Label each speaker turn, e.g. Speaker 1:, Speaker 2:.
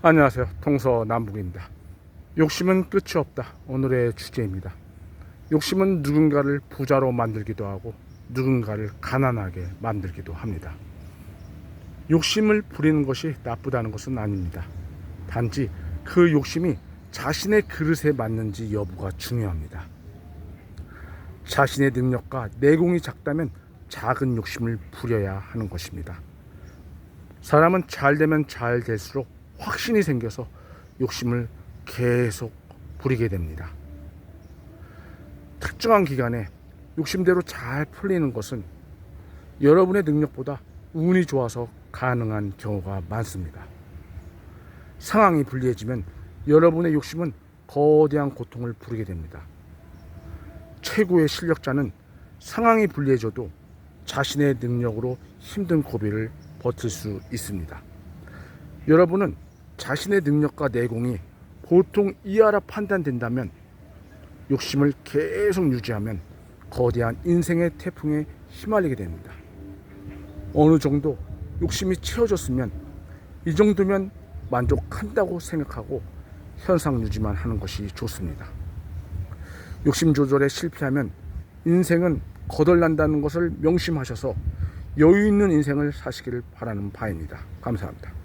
Speaker 1: 안녕하세요. 동서남북입니다. 욕심은 끝이 없다. 오늘의 주제입니다. 욕심은 누군가를 부자로 만들기도 하고 누군가를 가난하게 만들기도 합니다. 욕심을 부리는 것이 나쁘다는 것은 아닙니다. 단지 그 욕심이 자신의 그릇에 맞는지 여부가 중요합니다. 자신의 능력과 내공이 작다면 작은 욕심을 부려야 하는 것입니다. 사람은 잘 되면 잘 될수록 확신이 생겨서 욕심을 계속 부리게 됩니다. 특정한 기간에 욕심대로 잘 풀리는 것은 여러분의 능력보다 운이 좋아서 가능한 경우가 많습니다. 상황이 불리해지면 여러분의 욕심은 거대한 고통을 부르게 됩니다. 최고의 실력자는 상황이 불리해져도 자신의 능력으로 힘든 고비를 버틸 수 있습니다. 여러분은 자신의 능력과 내공이 보통 이하라 판단된다면 욕심을 계속 유지하면 거대한 인생의 태풍에 휘말리게 됩니다. 어느 정도 욕심이 채워졌으면 이 정도면 만족한다고 생각하고 현상 유지만 하는 것이 좋습니다. 욕심 조절에 실패하면 인생은 거덜난다는 것을 명심하셔서 여유 있는 인생을 사시기를 바라는 바입니다. 감사합니다.